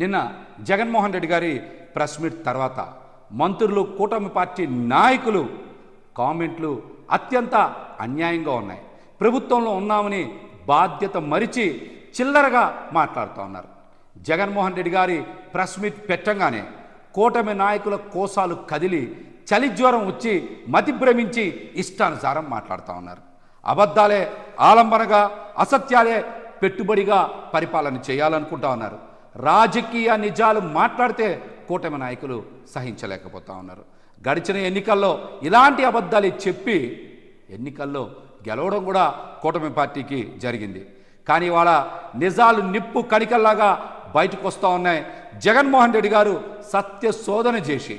నిన్న జగన్మోహన్ రెడ్డి గారి press meet తర్వాత మంత్రులు కూటమి పార్టీ నాయకులు కామెంట్లు అత్యంత అన్యాయంగా ఉన్నాయి. ప్రభుత్వంలో ఉన్నామని బాధ్యత మరిచి చిల్లరగా మాట్లాడుతూ ఉన్నారు. జగన్మోహన్ రెడ్డి గారి ప్రెస్ మీట్ పెట్టంగానే కూటమి నాయకుల కోసాలు కదిలి చలి జ్వరం వచ్చి మతి భ్రమించి ఇష్టానుసారం మాట్లాడుతూ ఉన్నారు. అబద్ధాలే ఆలంబనగా అసత్యాలే పెట్టుబడిగా పరిపాలన చేయాలనుకుంటా ఉన్నారు. రాజకీయ నిజాలు మాట్లాడితే కూటమి నాయకులు సహించలేకపోతా ఉన్నారు. గడిచిన ఎన్నికల్లో ఇలాంటి అబద్ధాలు చెప్పి ఎన్నికల్లో గెలవడం కూడా కూటమి పార్టీకి జరిగింది. కానీ వాళ్ళ నిజాలు నిప్పు కణికల్లాగా బయటకు వస్తూ ఉన్నాయి. జగన్మోహన్ రెడ్డి గారు సత్య శోధన చేసి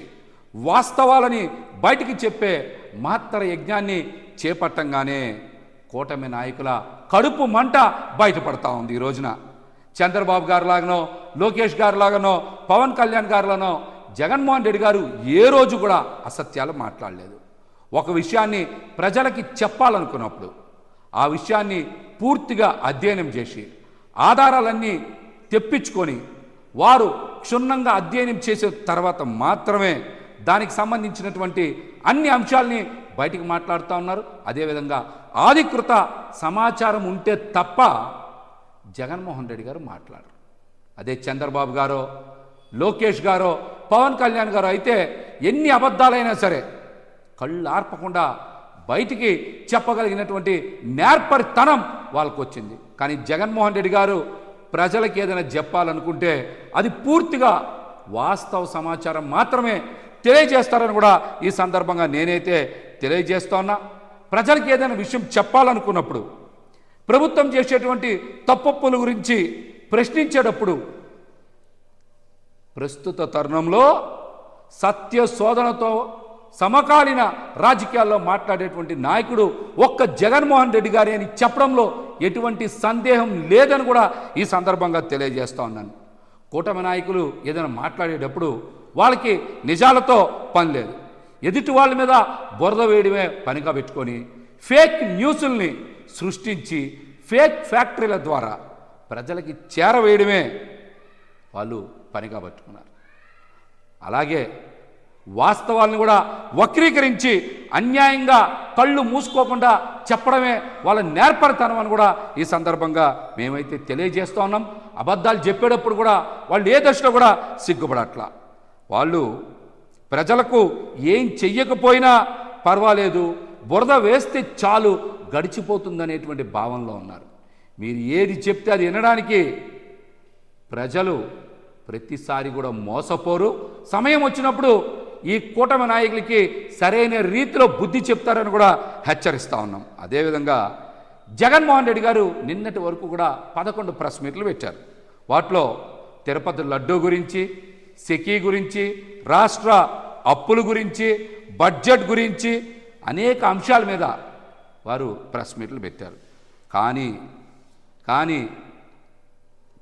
వాస్తవాలని బయటికి చెప్పే మాత్ర యజ్ఞాన్ని చేపట్టంగానే కూటమి నాయకుల కడుపు మంట బయటపడతా ఉంది ఈ రోజున. చంద్రబాబు గారు లాగానో లోకేష్ గారు లాగానో పవన్ కళ్యాణ్ గారులోనో జగన్మోహన్ రెడ్డి గారు ఏ రోజు కూడా అసత్యాలు మాట్లాడలేదు. ఒక విషయాన్ని ప్రజలకి చెప్పాలనుకున్నప్పుడు ఆ విషయాన్ని పూర్తిగా అధ్యయనం చేసి ఆధారాలన్నీ తెప్పించుకొని వారు క్షుణ్ణంగా అధ్యయనం చేసే తర్వాత మాత్రమే దానికి సంబంధించినటువంటి అన్ని అంశాల్ని బయటికి మాట్లాడుతూ ఉన్నారు. అదేవిధంగా ఆధికృత సమాచారం ఉంటే తప్ప జగన్మోహన్ రెడ్డి గారు మాట్లాడరు. అదే చంద్రబాబు గారో లోకేష్ గారో పవన్ కళ్యాణ్ గారో అయితే ఎన్ని అబద్ధాలైనా సరే కళ్ళు ఆర్పకుండా బయటికి చెప్పగలిగినటువంటి నేర్పరితనం వాళ్ళకు వచ్చింది కానీ జగన్మోహన్ రెడ్డి గారు ప్రజలకు ఏదైనా చెప్పాలనుకుంటే అది పూర్తిగా వాస్తవ సమాచారం మాత్రమే తెలియజేస్తారని కూడా ఈ సందర్భంగా నేనైతే తెలియజేస్తున్నా ప్రజలకు ఏదైనా విషయం చెప్పాలనుకున్నప్పుడు ప్రభుత్వం చేసేటువంటి తప్పప్పుల గురించి ప్రశ్నించేటప్పుడు ప్రస్తుత తరుణంలో సత్య శోధనతో సమకాలీన రాజకీయాల్లో మాట్లాడేటువంటి నాయకుడు ఒక్క జగన్మోహన్ రెడ్డి గారి అని చెప్పడంలో ఎటువంటి సందేహం లేదని కూడా ఈ సందర్భంగా తెలియజేస్తా ఉన్నాను. కూటమి నాయకులు ఏదైనా మాట్లాడేటప్పుడు వాళ్ళకి నిజాలతో పని లేదు. ఎదుటి వాళ్ళ మీద బురద వేయడమే పనిగా పెట్టుకొని ఫేక్ న్యూసుల్ని సృష్టించి ఫేక్ ఫ్యాక్టరీల ద్వారా ప్రజలకి చేరవేయడమే వాళ్ళు పనిగా పట్టుకున్నారు. అలాగే వాస్తవాలను కూడా వక్రీకరించి అన్యాయంగా కళ్ళు మూసుకోకుండా చెప్పడమే వాళ్ళ నేర్పరితనం అని కూడా ఈ సందర్భంగా మేమైతే తెలియజేస్తూ ఉన్నాం. అబద్ధాలు చెప్పేటప్పుడు కూడా వాళ్ళు ఏ దశలో కూడా సిగ్గుపడట్లా. వాళ్ళు ప్రజలకు ఏం చెయ్యకపోయినా పర్వాలేదు బురద వేస్తే చాలు గడిచిపోతుందనేటువంటి భావనలో ఉన్నారు. మీరు ఏది చెప్తే అది వినడానికి ప్రజలు ప్రతిసారి కూడా మోసపోరు. సమయం వచ్చినప్పుడు ఈ కూటమి నాయకులకి సరైన రీతిలో బుద్ధి చెప్తారని కూడా హెచ్చరిస్తూ ఉన్నాం. అదేవిధంగా జగన్మోహన్ రెడ్డి గారు నిన్నటి వరకు కూడా పదకొండు ప్రెస్ మీట్లు పెట్టారు. వాటిలో తిరుపతి లడ్డూ గురించి సెకీ గురించి రాష్ట్ర అప్పుల గురించి బడ్జెట్ గురించి అనేక అంశాల మీద వారు ప్రెస్ మీట్లు పెట్టారు. కానీ కానీ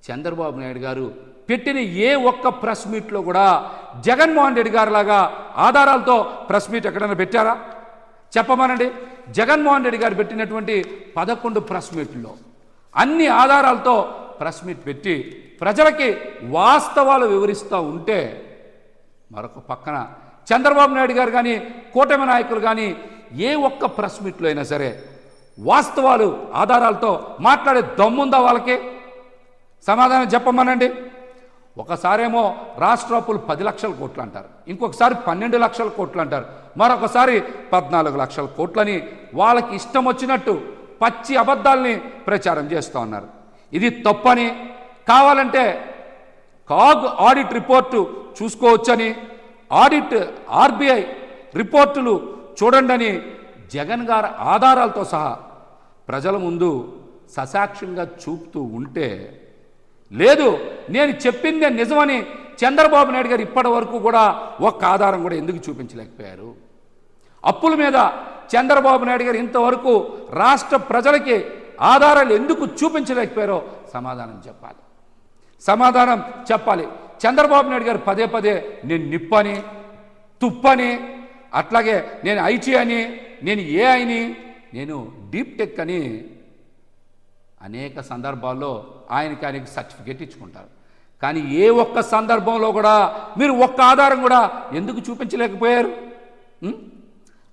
చంద్రబాబు నాయుడు గారు పెట్టిన ఏ ఒక్క ప్రెస్ మీట్లో కూడా జగన్మోహన్ రెడ్డి గారు లాగా ఆధారాలతో ప్రెస్ మీట్ ఎక్కడైనా పెట్టారా? చెప్పమనండి. జగన్మోహన్ రెడ్డి గారు పెట్టినటువంటి పదకొండు ప్రెస్ మీట్లో అన్ని ఆధారాలతో ప్రెస్ మీట్ పెట్టి ప్రజలకి వాస్తవాలు వివరిస్తూ ఉంటే మరొక పక్కన చంద్రబాబు నాయుడు గారు కానీ కూటమి నాయకులు కానీ ఏ ఒక్క ప్రెస్ మీట్లో అయినా సరే వాస్తవాలు ఆధారాలతో మాట్లాడే దమ్ముందా వాళ్ళకి? సమాధానం చెప్పమనండి. ఒకసారేమో రాష్ట్ర అప్పులు పది లక్షల కోట్లు అంటారు. ఇంకొకసారి పన్నెండు లక్షల కోట్లు అంటారు. మరొకసారి పద్నాలుగు లక్షల కోట్లని వాళ్ళకి ఇష్టం వచ్చినట్టు పచ్చి అబద్ధాలని ప్రచారం చేస్తూ ఉన్నారు. ఇది తప్పని కావాలంటే కాగ్ ఆడిట్ రిపోర్టు చూసుకోవచ్చని ఆడిట్ ఆర్బీఐ రిపోర్టులు చూడండి జగన్ గారి ఆధారాలతో సహా ప్రజల ముందు ససాక్ష్యంగా చూపుతూ ఉంటే లేదు నేను చెప్పిందే నిజమని చంద్రబాబు నాయుడు గారు ఇప్పటి వరకు కూడా ఒక్క ఆధారం కూడా ఎందుకు చూపించలేకపోయారు? అప్పుల మీద చంద్రబాబు నాయుడు గారు ఇంతవరకు రాష్ట్ర ప్రజలకి ఆధారాలు ఎందుకు చూపించలేకపోయారో సమాధానం చెప్పాలి. సమాధానం చెప్పాలి. చంద్రబాబు నాయుడు గారు పదే పదే నేను నిప్పని తుప్పని అట్లాగే నేను ఐటీ అని నేను ఏ అని నేను డీప్ టెక్ అని అనేక సందర్భాల్లో ఆయనకి ఆయనకి సర్టిఫికేట్ ఇచ్చుకుంటారు. కానీ ఏ ఒక్క సందర్భంలో కూడా మీరు ఒక్క ఆధారం కూడా ఎందుకు చూపించలేకపోయారు?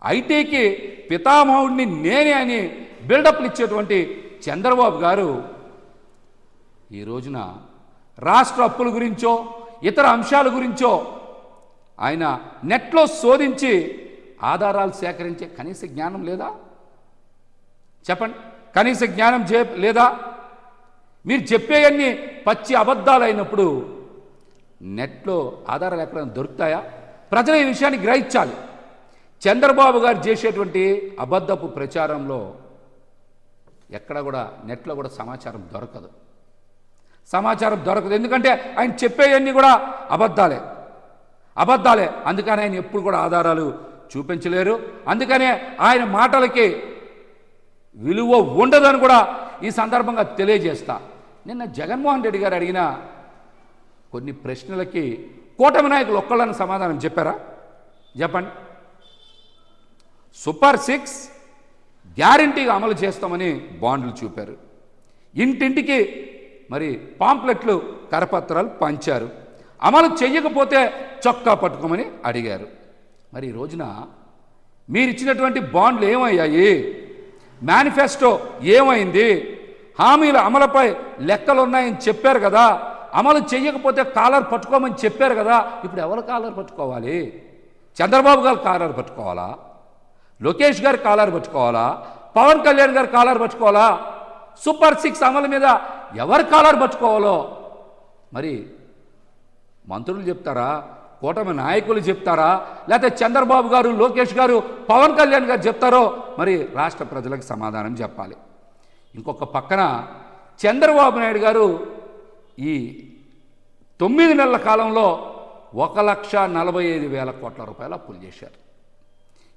ఐటీకి పితామహుడిని నేనే అని బిల్డప్లు ఇచ్చేటువంటి చంద్రబాబు గారు ఈ రోజున రాష్ట్ర అప్పుల గురించో ఇతర అంశాల గురించో ఆయన నెట్లో శోధించి ఆధారాలు సేకరించే కనీస జ్ఞానం లేదా? చెప్పండి. కనీస జ్ఞానం చే లేదా? మీరు చెప్పేవన్నీ పచ్చి అబద్ధాలు అయినప్పుడు నెట్లో ఆధారాలు ఎక్కడైనా దొరుకుతాయా? ప్రజలు ఈ విషయాన్ని గ్రహించాలి. చంద్రబాబు గారు చేసేటువంటి అబద్ధపు ప్రచారంలో ఎక్కడ కూడా నెట్లో కూడా సమాచారం దొరకదు. సమాచారం దొరకదు. ఎందుకంటే ఆయన చెప్పేవన్నీ కూడా అబద్ధాలే. అబద్ధాలే. అందుకని ఆయన ఎప్పుడు కూడా ఆధారాలు చూపించలేరు. అందుకనే ఆయన మాటలకి విలువ ఉండదని కూడా ఈ సందర్భంగా తెలియజేస్తా. నిన్న జగన్మోహన్ రెడ్డి గారు అడిగిన కొన్ని ప్రశ్నలకి కూటమి నాయకులు ఒక్కళ్ళని సమాధానం చెప్పారా? చెప్పండి. సూపర్ సిక్స్ గ్యారంటీగా అమలు చేస్తామని బాండ్లు చూపారు. ఇంటింటికి మరి పాంప్లెట్లు కరపత్రాలు పంచారు. అమలు చేయకపోతే చొక్కా పట్టుకోమని అడిగారు. మరి ఈ రోజున మీరిచ్చినటువంటి బాండ్లు ఏమయ్యాయి? మేనిఫెస్టో ఏమైంది? హామీల అమలుపై లెక్కలున్నాయని చెప్పారు కదా. అమలు చేయకపోతే కాలర్ పట్టుకోమని చెప్పారు కదా. ఇప్పుడు ఎవరు కాలర్ పట్టుకోవాలి? చంద్రబాబు గారు కాలర్ పట్టుకోవాలా? లోకేష్ గారు కాలర్ పట్టుకోవాలా? పవన్ కళ్యాణ్ గారు కాలర్ పట్టుకోవాలా? సూపర్ సిక్స్ అమలు మీద ఎవరు కాలర్ పట్టుకోవాలో? మరి మంత్రులు చెప్తారా? కూటమి నాయకులు చెప్తారా? లేకపోతే చంద్రబాబు గారు లోకేష్ గారు పవన్ కళ్యాణ్ గారు చెప్తారో? మరి రాష్ట్ర ప్రజలకు సమాధానం చెప్పాలి. ఇంకొక పక్కన చంద్రబాబు నాయుడు గారు ఈ తొమ్మిది నెలల కాలంలో ఒక లక్ష నలభై ఐదు వేల కోట్ల రూపాయలు అప్పులు చేశారు.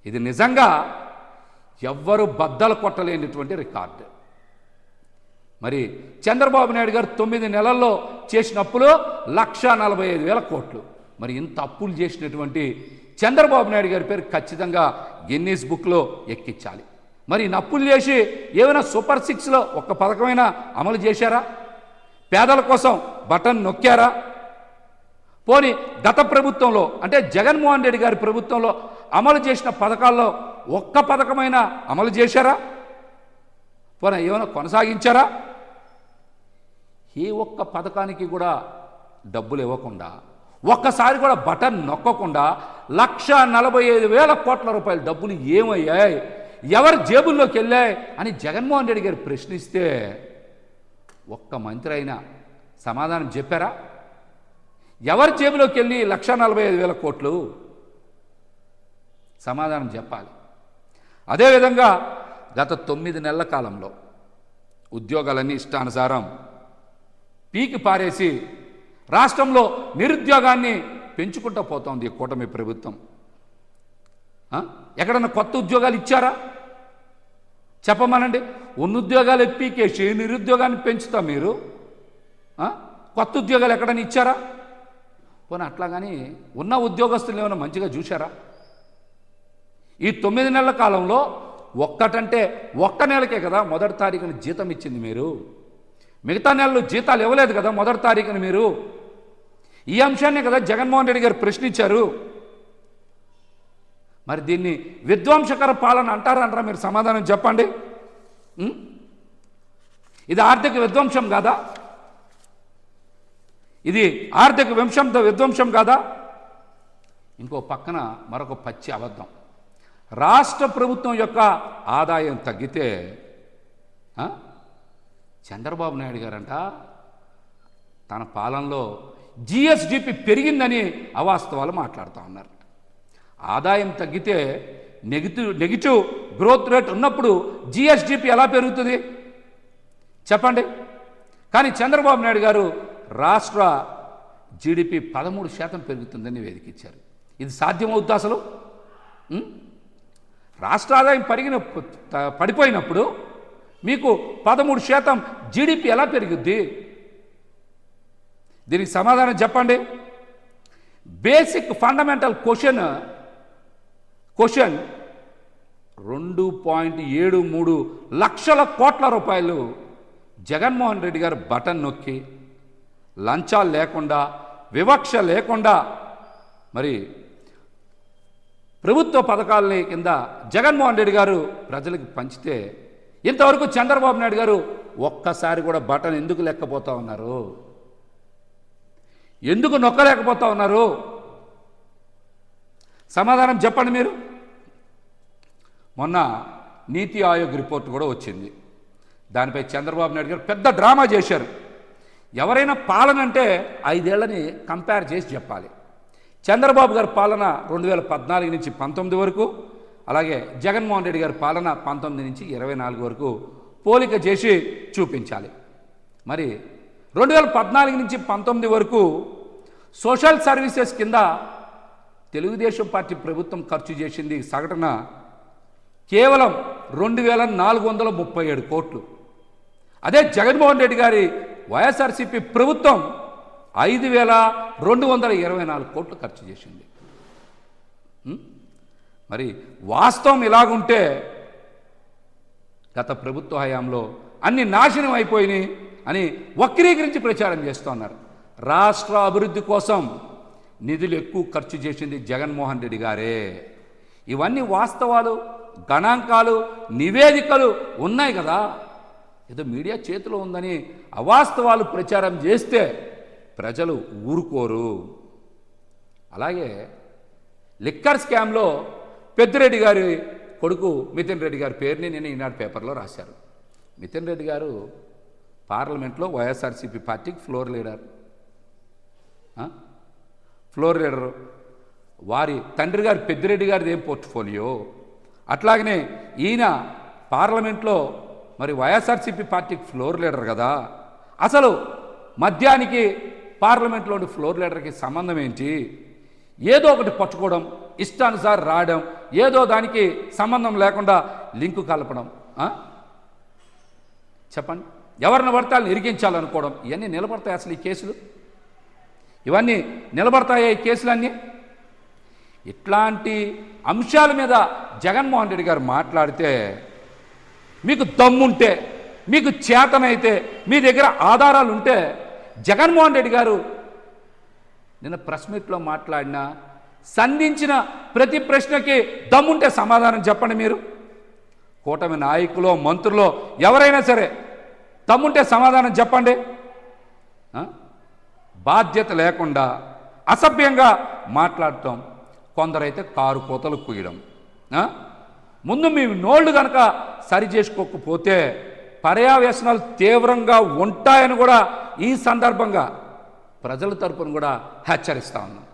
ఇది నిజంగా ఎవ్వరు బద్దలు కొట్టలేనటువంటి రికార్డు. మరి చంద్రబాబు నాయుడు గారు తొమ్మిది నెలల్లో చేసిన అప్పులు లక్ష నలభై ఐదు వేల కోట్లు. మరి ఇంత అప్పులు చేసినటువంటి చంద్రబాబు నాయుడు గారి పేరు ఖచ్చితంగా గిన్నీస్ బుక్లో ఎక్కించాలి. మరి నప్పులు చేసి ఏమైనా సూపర్ సిక్స్లో ఒక్క పథకమైనా అమలు చేశారా? పేదల కోసం బటన్ నొక్కారా? పోని గత ప్రభుత్వంలో అంటే జగన్మోహన్ రెడ్డి గారి ప్రభుత్వంలో అమలు చేసిన పథకాల్లో ఒక్క పథకమైనా అమలు చేశారా? పోనీ ఏమైనా కొనసాగించారా? ఏ ఒక్క పథకానికి కూడా డబ్బులు ఇవ్వకుండా ఒక్కసారి కూడా బటన్ నొక్కకుండా లక్ష నలభై ఐదు వేల కోట్ల రూపాయల డబ్బులు ఏమయ్యాయి? ఎవరి జేబుల్లోకి వెళ్ళాయి? అని జగన్మోహన్ రెడ్డి గారు ప్రశ్నిస్తే ఒక్క మంత్రి అయినా సమాధానం చెప్పారా? ఎవరి జేబులోకి వెళ్ళి లక్ష నలభై ఐదు వేల కోట్లు? సమాధానం చెప్పాలి. అదేవిధంగా గత తొమ్మిది నెలల కాలంలో ఉద్యోగాలన్నీ ఇష్టానుసారం పీకి పారేసి రాష్ట్రంలో నిరుద్యోగాన్ని పెంచుకుంటూ పోతోంది ఈ కూటమి ప్రభుత్వం. ఎక్కడన్నా కొత్త ఉద్యోగాలు ఇచ్చారా? చెప్పమనండి. ఉన్న ఉద్యోగాలు ఎప్పికేసి నిరుద్యోగాన్ని పెంచుతా మీరు. కొత్త ఉద్యోగాలు ఎక్కడైనా ఇచ్చారా? పోనీ అట్లా కానీ ఉన్న ఉద్యోగస్తులు ఏమైనా మంచిగా చూశారా? ఈ తొమ్మిది నెలల కాలంలో ఒక్కటంటే ఒక్క నెలకే కదా మొదటి తారీఖున జీతం ఇచ్చింది మీరు. మిగతా నెలలు జీతాలు ఇవ్వలేదు కదా మొదటి తారీఖున మీరు. ఈ అంశాన్ని కదా జగన్మోహన్ రెడ్డి గారు ప్రశ్నించారు. మరి దీన్ని విధ్వంసకర పాలన అంటారంటారా మీరు సమాధానం చెప్పండి. ఇది ఆర్థిక విధ్వంసం కాదా? ఇది ఆర్థిక వింశంతో విధ్వంసం కాదా? ఇంకో పక్కన మరొక పచ్చి అబద్ధం. రాష్ట్ర ప్రభుత్వం యొక్క ఆదాయం తగ్గితే చంద్రబాబు నాయుడు గారంట తన పాలనలో జిఎస్డిపి పెరిగిందని అవాస్తవాలు మాట్లాడుతూ ఉన్నారు. ఆదాయం తగ్గితే నెగిటివ్ నెగిటివ్ గ్రోత్ రేట్ ఉన్నప్పుడు జిఎస్డిపి ఎలా పెరుగుతుంది? చెప్పండి. కానీ చంద్రబాబు నాయుడు గారు రాష్ట్ర జీడిపి పదమూడు శాతం పెరుగుతుందని వేదికిచ్చారు. ఇది సాధ్యమవుద్దా అసలు? రాష్ట్ర ఆదాయం పరిగిన పడిపోయినప్పుడు మీకు పదమూడు శాతం జీడిపి ఎలా పెరుగుద్ది? దీనికి సమాధానం చెప్పండి. బేసిక్ ఫండమెంటల్ క్వశ్చన్ క్వశ్చన్ రెండు పాయింట్ ఏడు మూడు లక్షల కోట్ల రూపాయలు జగన్మోహన్ రెడ్డి గారు బటన్ నొక్కి లంచాలు లేకుండా వివక్ష లేకుండా మరి ప్రభుత్వ పథకాలని కింద జగన్మోహన్ రెడ్డి గారు ప్రజలకు పంచితే ఇంతవరకు చంద్రబాబు నాయుడు గారు ఒక్కసారి కూడా బటన్ ఎందుకు లెక్కపోతా ఉన్నారు? ఎందుకు నొక్కలేకపోతా ఉన్నారు? సమాధానం చెప్పండి మీరు. మొన్న నీతి ఆయోగ్ రిపోర్ట్ కూడా వచ్చింది. దానిపై చంద్రబాబు నాయుడు గారు పెద్ద డ్రామా చేశారు. ఎవరైనా పాలన అంటే ఐదేళ్ళని కంపేర్ చేసి చెప్పాలి. చంద్రబాబు గారి పాలన రెండు వేల పద్నాలుగు నుంచి పంతొమ్మిది వరకు అలాగే జగన్మోహన్ రెడ్డి గారి పాలన పంతొమ్మిది నుంచి ఇరవై నాలుగు వరకు పోలిక చేసి చూపించాలి. మరి రెండు వేల పద్నాలుగు నుంచి పంతొమ్మిది వరకు సోషల్ సర్వీసెస్ కింద తెలుగుదేశం పార్టీ ప్రభుత్వం ఖర్చు చేసింది సగటున కేవలం రెండు వేల నాలుగు వందల ముప్పై ఏడు కోట్లు. అదే జగన్మోహన్ రెడ్డి గారి వైఎస్ఆర్సీపీ ప్రభుత్వం ఐదు వేల రెండు వందల ఇరవై నాలుగు కోట్లు ఖర్చు చేసింది. మరి వాస్తవం ఇలాగుంటే గత ప్రభుత్వ హయాంలో అన్ని నాశనం అయిపోయినాయి అని వక్రీకరించి ప్రచారం చేస్తున్నారు రాష్ట్ర అభివృద్ధి కోసం నిధులు ఎక్కువ ఖర్చు చేసింది జగన్మోహన్ రెడ్డి గారే. ఇవన్నీ వాస్తవాలు గణాంకాలు నివేదికలు ఉన్నాయి కదా. ఏదో మీడియా చేతిలో ఉందని అవాస్తవాలు ప్రచారం చేస్తే ప్రజలు ఊరుకోరు. అలాగే లిక్కర్ స్కామ్లో పెద్దిరెడ్డి గారి కొడుకు మితిన్ రెడ్డి గారి పేరుని నేను ఈనాడు పేపర్లో రాశారు. మితిన్ రెడ్డి గారు పార్లమెంట్లో వైఎస్ఆర్సీపీ పార్టీకి ఫ్లోర్ లీడర్. Floor leader. వారి తండ్రి గారు పెద్దిరెడ్డి గారిది ఏం పోర్ట్ఫోలియో? అట్లాగనే ఈయన పార్లమెంట్లో మరి వైఎస్ఆర్సీపీ పార్టీకి ఫ్లోర్ లీడర్ కదా? అసలు మద్యానికి పార్లమెంట్లోని ఫ్లోర్ లీడర్కి సంబంధం ఏంటి? ఏదో ఒకటి పట్టుకోవడం ఇష్టానుసారి రావడం ఏదో దానికి సంబంధం లేకుండా లింకు కలపడం చెప్పండి. ఎవరిని పడితే వాళ్ళని ఇవన్నీ నిలబడతాయి అసలు ఈ కేసులు? ఇవన్నీ నిలబడతాయా ఈ కేసులన్నీ? ఇట్లాంటి అంశాల మీద జగన్మోహన్ రెడ్డి గారు మాట్లాడితే మీకు దమ్ముంటే మీకు చేతనైతే మీ దగ్గర ఆధారాలు ఉంటే జగన్మోహన్ రెడ్డి గారు నిన్న ప్రెస్ మీట్లో మాట్లాడినా సంధించిన ప్రతి ప్రశ్నకి దమ్ముంటే సమాధానం చెప్పండి మీరు. కూటమి నాయకులు మంత్రులు ఎవరైనా సరే దమ్ముంటే సమాధానం చెప్పండి. బాధ్యత లేకుండా అసభ్యంగా మాట్లాడటం కొందరైతే కారు కోతలు కుయ్యడం ముందు మీ నోళ్ళు కనుక సరి చేసుకోకపోతే పర్యావేశనాలు తీవ్రంగా ఉంటాయని కూడా ఈ సందర్భంగా ప్రజల తరపున కూడా హెచ్చరిస్తా ఉన్నాం.